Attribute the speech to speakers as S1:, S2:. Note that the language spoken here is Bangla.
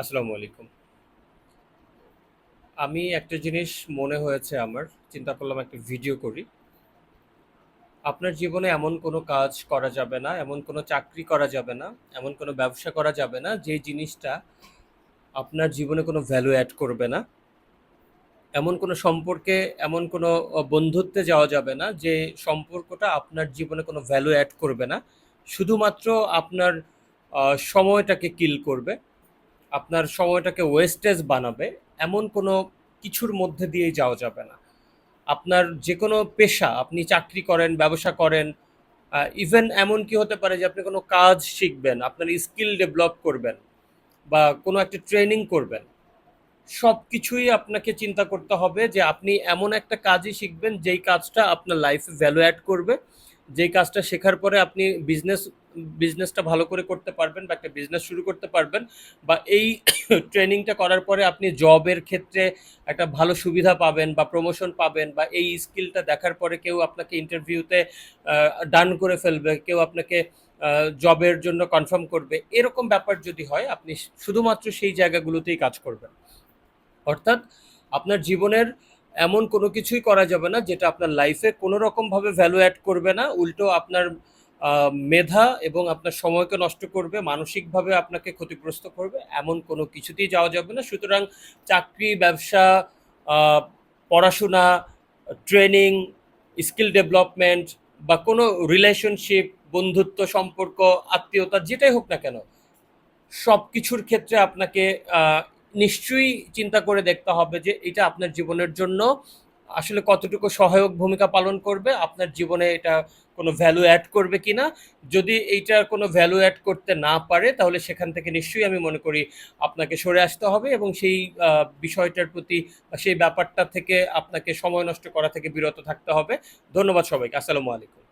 S1: আসসালামু আলাইকুম। আমি একটা জিনিস মনে হয়েছে আমার, চিন্তা করলাম একটা ভিডিও করি। আপনার জীবনে এমন কোনো কাজ করা যাবে না, এমন কোনো চাকরি করা যাবে না, এমন কোনো ব্যবসা করা যাবে না, যে জিনিসটা আপনার জীবনে কোনো ভ্যালু অ্যাড করবে না। এমন কোনো সম্পর্কে, এমন কোনো বন্ধুত্বে যাওয়া যাবে না, যে সম্পর্কটা আপনার জীবনে কোনো ভ্যালু অ্যাড করবে না। শুধুমাত্র আপনার সময়টাকে কিল করবে। আপনার সময়টাকে ওয়েস্টেজ বানাবে, এমন কোনো কিছুর মধ্যে দিয়েই যাওয়া যাবে না। আপনার যে কোনো পেশা, আপনি চাকরি করেন, ব্যবসা করেন ইভেন এমন কি হতে পারে যে আপনি কোনো কাজ শিখবেন, আপনার স্কিল ডেভেলপ করবেন বা কোনো একটা ট্রেনিং করবেন। সব কিছুই আপনাকে চিন্তা করতে হবে যে আপনি এমন একটা কাজই শিখবেন যেই কাজটা আপনার লাইফে ভ্যালু অ্যাড করবে যেই কাজটা শেখার পরে আপনি বিজনেস বিজনেসটা ভালো করে করতে পারবেন বা একটা বিজনেস শুরু করতে পারবেন বা এই ট্রেনিংটা করার পরে আপনি জবের ক্ষেত্রে একটা ভালো সুবিধা পাবেন বা প্রমোশন পাবেন বা এই স্কিলটা দেখার পরে কেউ আপনাকে ইন্টারভিউতে ডান করে ফেলবে, কেউ আপনাকে জবের জন্য কনফার্ম করবে। এরকম ব্যাপার যদি হয়, আপনি শুধুমাত্র সেই জায়গাগুলোতেই কাজ করবেন। অর্থাৎ আপনার জীবনের এমন কোনো কিছুই করা যাবে না যেটা আপনার লাইফে কোনো রকমভাবে ভ্যালু অ্যাড করবে না, উল্টো আপনার মেধা এবং আপনার সময়কে নষ্ট করবে, মানসিকভাবে আপনাকে ক্ষতিগ্রস্ত করবে, এমন কোনো কিছুতেই যাওয়া যাবে না। সুতরাং চাকরি, ব্যবসা পড়াশোনা ট্রেনিং স্কিল ডেভেলপমেন্ট বা কোনো রিলেশনশিপ বন্ধুত্ব, সম্পর্ক, আত্মীয়তা, যেটাই হোক না কেন সব কিছুর ক্ষেত্রে আপনাকে নিশ্চয়ই চিন্তা করে দেখতে হবে যে এটা আপনার জীবনের জন্য আসলে কতটুকু সহায়ক ভূমিকা পালন করবে, আপনার জীবনে এটা কোনো ভ্যালু অ্যাড করবে কিনা। যদি এইটার কোনো ভ্যালু অ্যাড করতে না পারে, তাহলে সেখান থেকে নিশ্চয়ই আমি মনে করি আপনাকে সরে আসতে হবে এবং সেই বিষয়টার প্রতি সেই ব্যাপারটা থেকে আপনাকে সময় নষ্ট করা থেকে বিরত থাকতে হবে। ধন্যবাদ সবাইকে। আসসালামু আলাইকুম।